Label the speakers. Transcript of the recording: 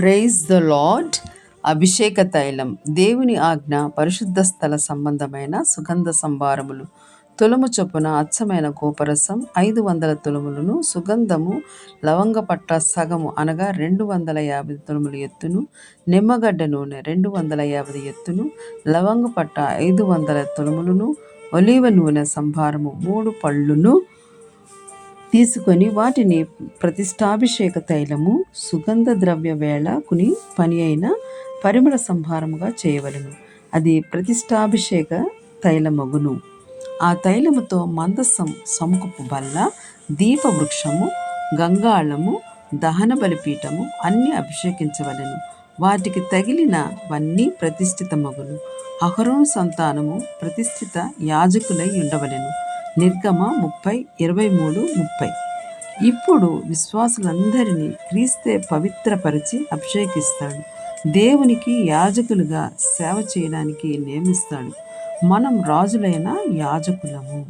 Speaker 1: Praise the lord అభిషేక తైలం దేవుని ఆజ్ఞ పరిశుద్ధ స్థల సంబంధమైన సుగంధ సంభారములు తులము చొప్పున అచ్చమైన గోపరసం ఐదు వందల తులములను సుగంధము లవంగ పట్ట సగము అనగా రెండు వందల యాభై తులముల ఎత్తును నిమ్మగడ్డ నూనె రెండు వందల యాభై ఎత్తును లవంగ పట్ట ఐదు వందల తులములను ఒలీవ నూనె సంభారము మూడు పళ్ళును తీసుకొని వాటిని ప్రతిష్టాభిషేక తైలము సుగంధ ద్రవ్య వేళకుని పని అయిన పరిమళ సంభారముగా చేయవలను. అది ప్రతిష్టాభిషేక తైలమగును. ఆ తైలముతో మందసం సముకుపు బల్ల దీపవృక్షము గంగాళము దహన బలిపీఠము అన్ని అభిషేకించవలను. వాటికి తగిలినవన్నీ ప్రతిష్ఠితమగును. అహరోను సంతానము ప్రతిష్ఠిత యాజకులై ఉండవలెను. నిర్గమ ముప్పై ఇరవై మూడు ముప్పై. ఇప్పుడు విశ్వాసులందరినీ క్రీస్తే పవిత్రపరిచి అభిషేకిస్తాడు. దేవునికి యాజకులుగా సేవ చేయడానికి నియమిస్తాడు. మనం రాజులైన యాజకులము.